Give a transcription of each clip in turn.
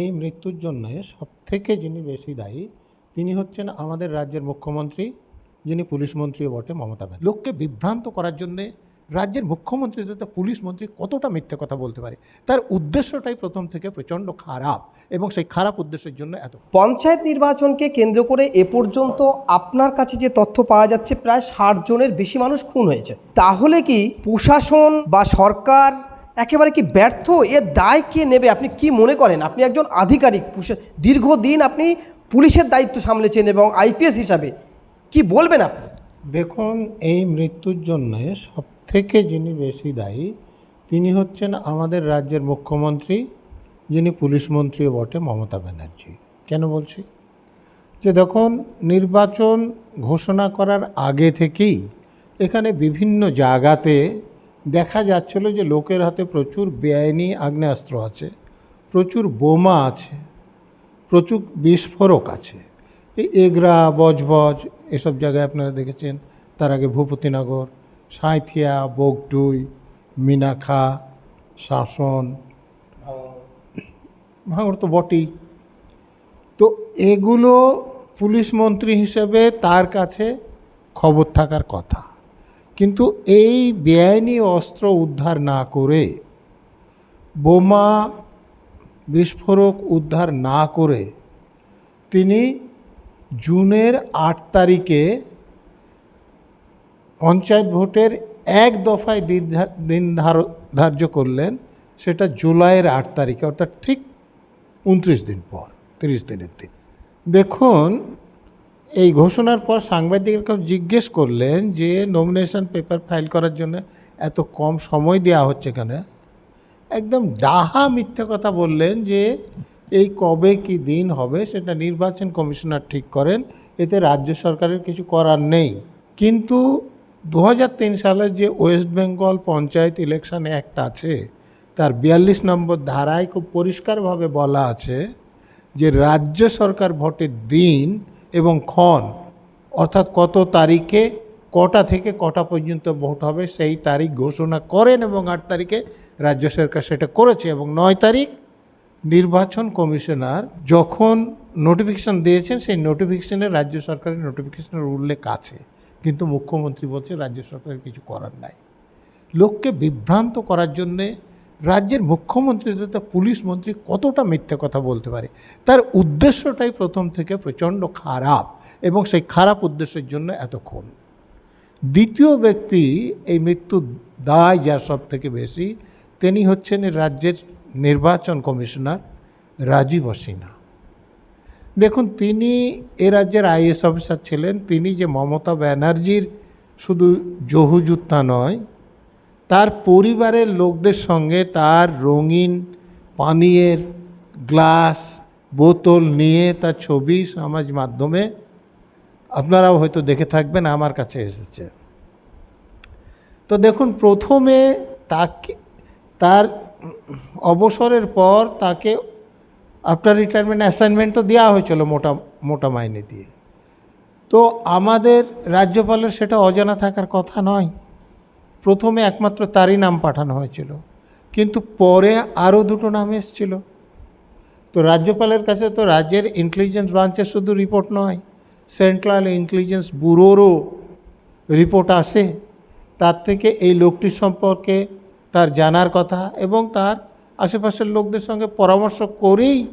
এই মৃত্যুর জন্য সবথেকে যিনি বেশি দায়ী, তিনি হচ্ছেন আমাদের রাজ্যের মুখ্যমন্ত্রী, যিনি পুলিশ মন্ত্রীও বটে, মমতা ব্যানার্জি। লোককে বিভ্রান্ত করার জন্যে রাজ্যের মুখ্যমন্ত্রী তথা পুলিশ মন্ত্রী কতটা মিথ্যে কথা বলতে পারে? তার উদ্দেশ্যটাই প্রথম থেকে প্রচণ্ড খারাপ, এবং সেই খারাপ উদ্দেশ্যের জন্য এত। পঞ্চায়েত নির্বাচনকে কেন্দ্র করে এ পর্যন্ত আপনার কাছে যে তথ্য পাওয়া যাচ্ছে, প্রায় ষাট জনের বেশি মানুষ খুন হয়েছে। তাহলে কি প্রশাসন বা সরকার একেবারে কি ব্যর্থ? এর দায় কে নেবে? আপনি কি মনে করেন? আপনি একজন আধিকারিক দীর্ঘদিন আপনি পুলিশের দায়িত্ব সামলেছেন এবং আইপিএস হিসাবে। কি বলবেন আপনি? দেখুন, এই মৃত্যুর জন্য সবথেকে যিনি বেশি দায়ী, তিনি হচ্ছেন আমাদের রাজ্যের মুখ্যমন্ত্রী, যিনি পুলিশ মন্ত্রীও বটে, মমতা ব্যানার্জি। কেন বলছি? যে দেখুন, নির্বাচন ঘোষণা করার আগে থেকেই এখানে বিভিন্ন জায়গাতে দেখা যাচ্ছিল যে লোকের হাতে প্রচুর বেআইনি আগ্নেয়াস্ত্র আছে, প্রচুর বোমা আছে, প্রচুর বিস্ফোরক আছে। এই এগরা, বজবজ এসব জায়গায় আপনারা দেখেছেন, তার আগে ভূপতিনগর, সাঁইথিয়া বগটুই মিনাখা, শাসন, ভাঙড় তো বটেই। তো এগুলো পুলিশ মন্ত্রী হিসেবে তার কাছে খবর থাকার কথা। কিন্তু এই বেআইনি অস্ত্র উদ্ধার না করে, বোমা বিস্ফোরক উদ্ধার না করে, তিনি জুনের আট তারিখে পঞ্চায়েত ভোটের এক দফায় দিন দিন ধার- ধার্য করলেন, সেটা জুলাইয়ের আট তারিখে, অর্থাৎ ঠিক উনত্রিশ দিন পর, তিরিশ দিনের দিন। দেখুন এই ঘোষণার পর সাংবাদিকের কাছে জিজ্ঞেস করলেন যে নমিনেশন পেপার ফাইল করার জন্য এত কম সময় দেওয়া হচ্ছে কেন? একদম ডাহা মিথ্যে কথা বললেন যে এই কবে কি দিন হবে সেটা নির্বাচন কমিশনার ঠিক করেন, এতে রাজ্য সরকারের কিছু করার নেই। কিন্তু দু হাজার তিন সালের যে West Bengal panchayat election act আছে, তার বিয়াল্লিশ নম্বর ধারায় খুব পরিষ্কারভাবে বলা আছে যে রাজ্য সরকার ভোটের দিন এবং ক্ষণ, অর্থাৎ কত তারিখে, কটা থেকে কটা পর্যন্ত ভোট হবে সেই তারিখ ঘোষণা করেন এবং আট তারিখে রাজ্য সরকার সেটা করেছে এবং নয় তারিখ নির্বাচন কমিশনার যখন নোটিফিকেশন দিয়েছেন, সেই নোটিফিকেশানে রাজ্য সরকারের নোটিফিকেশনের উল্লেখ আছে। কিন্তু মুখ্যমন্ত্রী বলছে, রাজ্য সরকারের কিছু করার নাই। লোককে বিভ্রান্ত করার জন্যে রাজ্যের মুখ্যমন্ত্রী তথা পুলিশ মন্ত্রী কতটা মিথ্যে কথা বলতে পারে? তার উদ্দেশ্যটাই প্রথম থেকে প্রচণ্ড খারাপ এবং সেই খারাপ উদ্দেশ্যের জন্য এতক্ষণ। দ্বিতীয় ব্যক্তি এই মৃত্যুর দায় যার সব থেকে বেশি, তিনি হচ্ছেন রাজ্যের নির্বাচন কমিশনার রাজীব সিনহা। দেখুন, তিনি এ রাজ্যের আইএস অফিসার ছিলেন। তিনি যে মমতা ব্যানার্জির শুধু জহুজুত্তা নয় তার পরিবারের লোকদের সঙ্গে তার রঙিন পানীয়ের গ্লাস, বোতল নিয়ে তার ছবি সমাজ মাধ্যমে আপনারাও হয়তো দেখে থাকবেন, আমার কাছে এসেছে। তো দেখুন, প্রথমে তাকে, তার অবসরের পর তাকে আফটার রিটায়ারমেন্ট অ্যাসাইনমেন্টও দেওয়া হয়েছিল মোটা মোটা মাইনে দিয়ে। তো আমাদের রাজ্যপালের সেটা অজানা থাকার কথা নয়। প্রথমে একমাত্র তারই নাম পাঠানো হয়েছিল। কিন্তু পরে আরও দুটো নাম এসেছিল। তো রাজ্যপালের কাছে তো রাজ্যের ইন্টেলিজেন্স ব্রাঞ্চের শুধু রিপোর্ট নয় সেন্ট্রাল ইন্টেলিজেন্স ব্যুরোরও রিপোর্ট আসে। তার থেকে এই লোকটির সম্পর্কে তার জানার কথা এবং তার আশেপাশের লোকদের সঙ্গে পরামর্শ করেই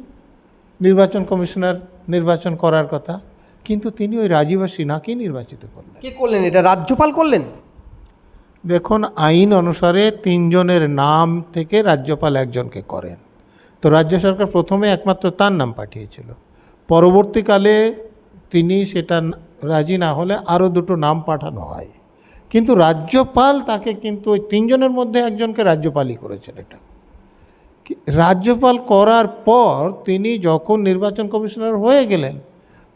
নির্বাচন কমিশনার নির্বাচন করার কথা। কিন্তু তিনি ওই রাজীব সিনহাকেই নির্বাচিত করলেন? কে করলেন? এটা রাজ্যপাল করলেন? দেখুন, আইন অনুসারে তিনজনের নাম থেকে রাজ্যপাল একজনকে করেন। তো রাজ্য সরকার প্রথমে একমাত্র তার নাম পাঠিয়েছিল। পরবর্তীকালে তিনি সেটা রাজি না হলে আরও দুটো নাম পাঠানো হয়। কিন্তু রাজ্যপাল তাকে কিন্তু ওই তিনজনের মধ্যে একজনকে রাজ্যপালই করেছেন এটা। রাজ্যপাল করার পর তিনি যখন নির্বাচন কমিশনার হয়ে গেলেন,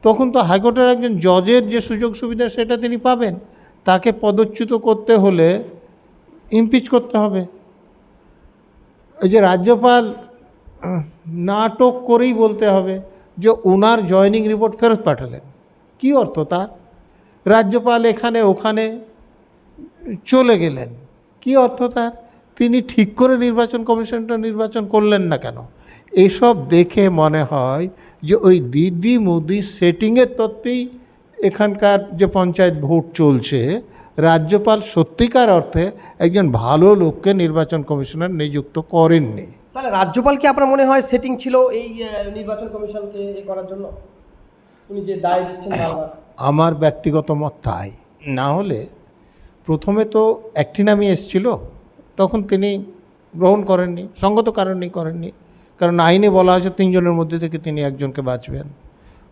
তখন তো হাইকোর্টের একজন জজের যে সুযোগ সুবিধা সেটা তিনি পাবেন। তাকে পদচ্যুত করতে হলে ইমপিচ করতে হবে। ওই যে রাজ্যপাল নাটক করেই বলতে হবে যে ওনার জয়নিং রিপোর্ট ফেরত পাঠালেন। কি অর্থ তার? রাজ্যপাল এখানে ওখানে চলে গেলেন। কি অর্থ তার? তিনি ঠিক করে নির্বাচন কমিশনটা নির্বাচন করলেন না কেন? এসব দেখে মনে হয় যে ওই দিদি মোদি সেটিংয়ের তত্ত্বেই এখানকার যে পঞ্চায়েত ভোট চলছে রাজ্যপাল সত্যিকার অর্থে একজন ভালো লোককে নির্বাচন কমিশনার নিযুক্ত করেননি। তাহলে রাজ্যপাল কি আপনার মনে হয় সেটিং ছিল এই নির্বাচন কমিশনকে করার জন্য? উনি যে দায় দিচ্ছেন আমার ব্যক্তিগত মত তাই। না হলে প্রথমে তো একটি নামই এসছিল তখন তিনি গ্রহণ করেননি সঙ্গত কারণেই করেননি কারণ আইনে বলা হয়েছে তিনজনের মধ্যে থেকে তিনি একজনকে বাঁচবেন।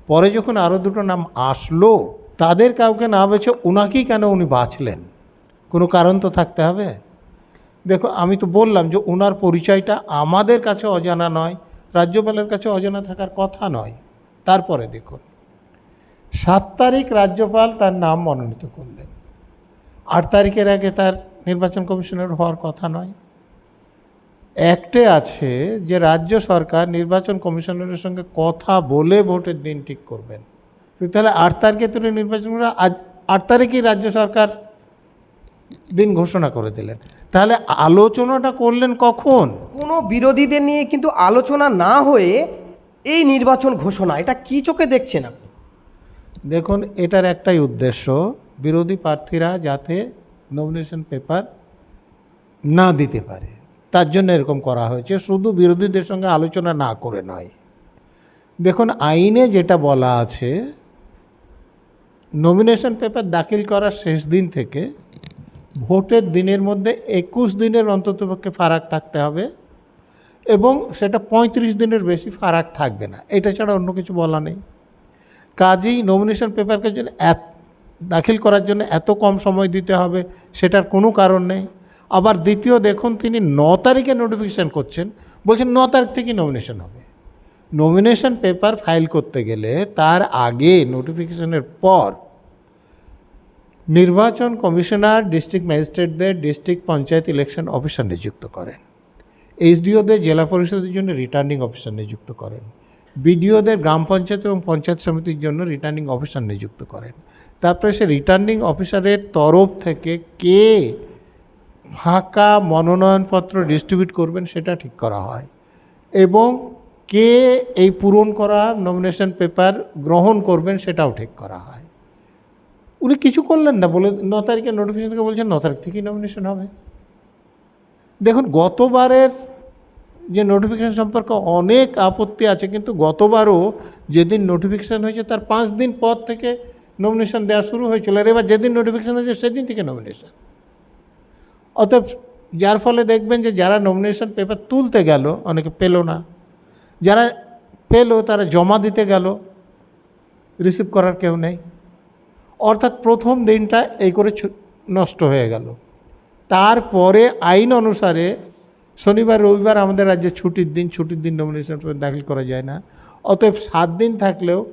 পরে যখন আরও দুটো নাম আসলো, তাদের কাউকে না বেছে ওনাকেই কেন উনি বাঁচলেন? কোনো কারণ তো থাকতে হবে? দেখো, আমি তো বললাম যে ওনার পরিচয়টা আমাদের কাছে অজানা নয়, রাজ্যপালের কাছে অজানা থাকার কথা নয়। তারপরে দেখুন, সাত তারিখ রাজ্যপাল তার নাম মনোনীত করলেন। আট তারিখের আগে তার নির্বাচন কমিশনার হওয়ার কথা নয়। একটে আছে যে রাজ্য সরকার নির্বাচন কমিশনারের সঙ্গে কথা বলে ভোটের দিন ঠিক করবেন। তাহলে আট তারিখে তিনি নির্বাচন করে আজ আট তারিখেই রাজ্য সরকার দিন ঘোষণা করে দিলেন। তাহলে আলোচনাটা করলেন কখন? কোনো বিরোধীদের নিয়ে কিন্তু আলোচনা না হয়ে এই নির্বাচন ঘোষণা এটা কি চোখে দেখছেন আপনি? দেখুন এটার একটাই উদ্দেশ্য বিরোধী প্রার্থীরা যাতে নমিনেশন পেপার না দিতে পারে। তার জন্য এরকম করা হয়েছে। শুধু বিরোধীদের সঙ্গে আলোচনা না করে নয়। দেখুন, আইনে যেটা বলা আছে নমিনেশন পেপার দাখিল করার শেষ দিন থেকে ভোটের দিনের মধ্যে একুশ দিনের অন্ততপক্ষে ফারাক থাকতে হবে এবং সেটা পঁয়ত্রিশ দিনের বেশি ফারাক থাকবে না। এটা ছাড়া অন্য কিছু বলা নেই। কাজেই নমিনেশন পেপারকে জন্য দাখিল করার জন্য এত কম সময় দিতে হবে, সেটার কোনো কারণ নেই। আবার দ্বিতীয় দেখুন, তিনি ন তারিখে নোটিফিকেশান করছেন, বলছেন ন তারিখ থেকে নমিনেশন হবে। নমিনেশন পেপার ফাইল করতে গেলে তার আগে নোটিফিকেশনের পর নির্বাচন কমিশনার ডিস্ট্রিক্ট ম্যাজিস্ট্রেটদের ডিস্ট্রিক্ট পঞ্চায়েত ইলেকশন অফিসার নিযুক্ত করেন। এইচডিওদের জেলা পরিষদের জন্য রিটার্নিং অফিসার নিযুক্ত করেন। বিডিওদের গ্রাম পঞ্চায়েত এবং পঞ্চায়েত সমিতির জন্য রিটার্নিং অফিসার নিযুক্ত করেন। তারপরে সে রিটার্নিং অফিসারের তরফ থেকে কে ফাঁকা মনোনয়নপত্র ডিস্ট্রিবিউট করবেন সেটা ঠিক করা হয়। এবং কে এই পূরণ করা নমিনেশন পেপার গ্রহণ করবেন সেটাও ঠিক করা হয়। উনি কিছু করলেন না, বলে ন তারিখে নোটিফিকেশনকে বলছেন ন তারিখ থেকেই নমিনেশন হবে। দেখুন, গতবারের যে নোটিফিকেশন সম্পর্কে অনেক আপত্তি আছে, কিন্তু গতবারও যেদিন নোটিফিকেশান হয়েছে তার পাঁচ দিন পর থেকে নমিনেশন দেওয়া শুরু হয়েছিল। আর এবার যেদিন নোটিফিকেশান হয়েছে সেদিন থেকে নমিনেশন অতএব যার ফলে দেখবেন যে যারা নমিনেশন পেপার তুলতে গেল, অনেকে পেল না। যারা পেল, তারা জমা দিতে গেল রিসিভ করার কেউ নেই। অর্থাৎ প্রথম দিনটা এই করে নষ্ট হয়ে গেল। তারপরে আইন অনুসারে শনিবার, রবিবার আমাদের রাজ্যে ছুটির দিন ছুটির দিন নমিনেশন পেপার দাখিল করা যায় না। অতএব সাত দিন থাকলেও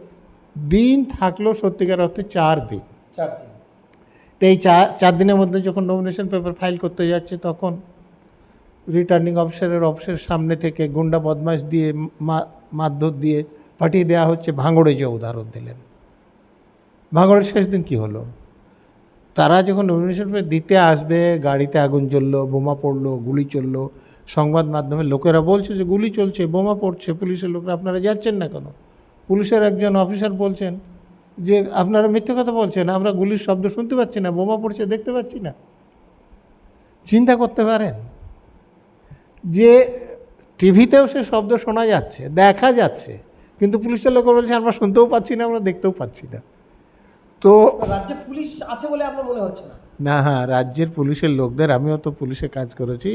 দিন থাকলেও সত্যিকার অর্থে চার দিন। চার দিন। তো এই চার দিনের মধ্যে যখন নমিনেশন পেপার ফাইল করতে যাচ্ছে, তখন রিটার্নিং অফিসারের অফিসের সামনে থেকে গুন্ডা বদমাশ দিয়ে মারধর দিয়ে পাঠিয়ে দেওয়া হচ্ছে, ভাঙড়ে যে উদাহরণ দিলেন। ভাঙড়ের শেষ দিন কি হলো? তারা যখন নমিনেশন পেপার দিতে আসবে, গাড়িতে আগুন জ্বললো, বোমা পড়ল, গুলি চলল, সংবাদ মাধ্যমে লোকেরা বলছে যে, গুলি চলছে, বোমা পড়ছে, পুলিশের লোকরা, আপনারা যাচ্ছেন না কেন? পুলিশের একজন অফিসার বলছেন যে আপনারা মিথ্যে কথা বলছেন আমরা গুলির শব্দ শুনতে পাচ্ছি না বোমা পড়ছে দেখতে পাচ্ছি না। চিন্তা করতে পারেন যে টিভিতেও সে শব্দ শোনা যাচ্ছে দেখা যাচ্ছে কিন্তু পুলিশের লোক বলছে আমরা শুনতেও পাচ্ছি না আমরা দেখতেও পাচ্ছি না। তো রাজ্যে পুলিশ আছে বলে আপনার মনে হচ্ছে না? না হ্যাঁ রাজ্যের পুলিশের লোকদের আমিও তো পুলিশে কাজ করেছি।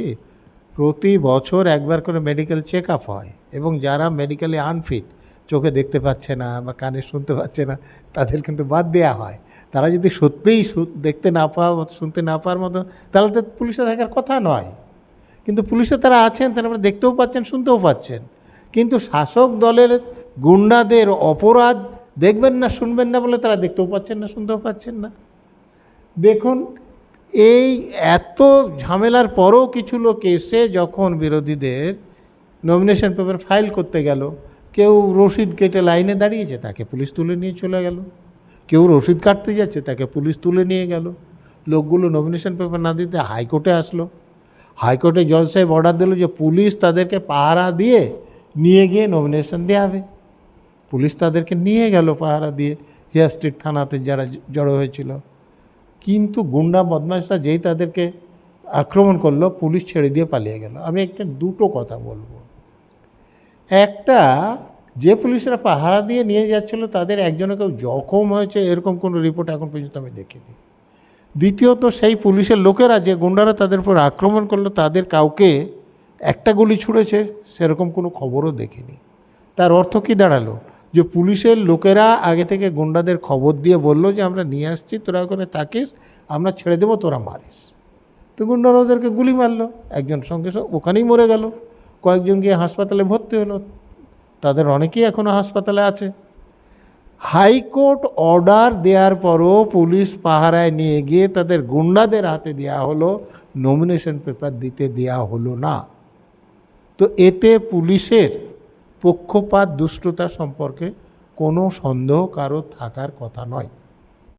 প্রতি বছর একবার করে মেডিকেল চেক আপ হয় এবং যারা মেডিকেলি আনফিট চোখে দেখতে পাচ্ছে না বা কানে শুনতে পাচ্ছে না, তাদের কিন্তু বাদ দেওয়া হয়। তারা যদি সত্যিই দেখতে না পাওয়া বা শুনতে না পাওয়ার মতো, তাহলে তো পুলিশে থাকার কথা নয়। কিন্তু পুলিশে তারা আছেন তারা দেখতেও পাচ্ছেন, শুনতেও পাচ্ছেন। কিন্তু শাসক দলের গুন্ডাদের অপরাধ দেখবেন না, শুনবেন না বলে তারা দেখতেও পাচ্ছেন না, শুনতেও পাচ্ছেন না। দেখুন, এই এত ঝামেলার পরও কিছু লোক এসে যখন বিরোধীদের নমিনেশন পেপার ফাইল করতে গেল কেউ রসিদ কেটে লাইনে দাঁড়িয়েছে, তাকে পুলিশ তুলে নিয়ে চলে গেল। কেউ রসিদ কাটতে যাচ্ছে, তাকে পুলিশ তুলে নিয়ে গেল। লোকগুলো নমিনেশন পেপার না দিতে হাইকোর্টে আসলো। হাইকোর্টে জজ সাহেব অর্ডার দিল যে পুলিশ তাদেরকে পাহারা দিয়ে নিয়ে গিয়ে নমিনেশন দেওয়া হবে পুলিশ তাদেরকে নিয়ে গেল পাহারা দিয়ে হিয়া স্ট্রিট থানাতে যারা জড়ো হয়েছিল। কিন্তু গুন্ডা বদমাশরা যেই তাদেরকে আক্রমণ করল, পুলিশ ছেড়ে দিয়ে পালিয়ে গেল। আমি একটা দুটো কথা বলব। একটা যে পুলিশরা পাহারা দিয়ে নিয়ে যাচ্ছিল, তাদের একজনে কেউ জখম হয়েছে, এরকম কোনো রিপোর্ট এখন পর্যন্ত আমি দেখিনি। দ্বিতীয়ত, সেই পুলিশের লোকেরা যে গুন্ডারা তাদের উপর আক্রমণ করল, তাদের কাউকে একটা গুলি ছুঁড়েছে, সেরকম কোনো খবরও দেখিনি। তার অর্থ কী দাঁড়াল? যে পুলিশের লোকেরা আগে থেকে গুন্ডাদের খবর দিয়ে বলল যে, আমরা নিয়ে আসছি, তোরা ওখানে থাকিস, আমরা ছেড়ে দেবো, তোরা মারিস। তো গুন্ডারা ওদেরকে গুলি মারলো, একজন সঙ্গে সঙ্গে ওখানেই মরে গেল। কয়েকজন গিয়ে হাসপাতালে ভর্তি হলো। তাদের অনেকেই এখনও হাসপাতালে আছে। হাইকোর্ট অর্ডার দেওয়ার পরও পুলিশ পাহারায় নিয়ে গিয়ে তাদের গুন্ডাদের হাতে দেওয়া হলো। নমিনেশন পেপার দিতে দেওয়া হলো না। তো এতে পুলিশের পক্ষপাত, দুষ্টতা সম্পর্কে কোনো সন্দেহ কারও থাকার কথা নয়।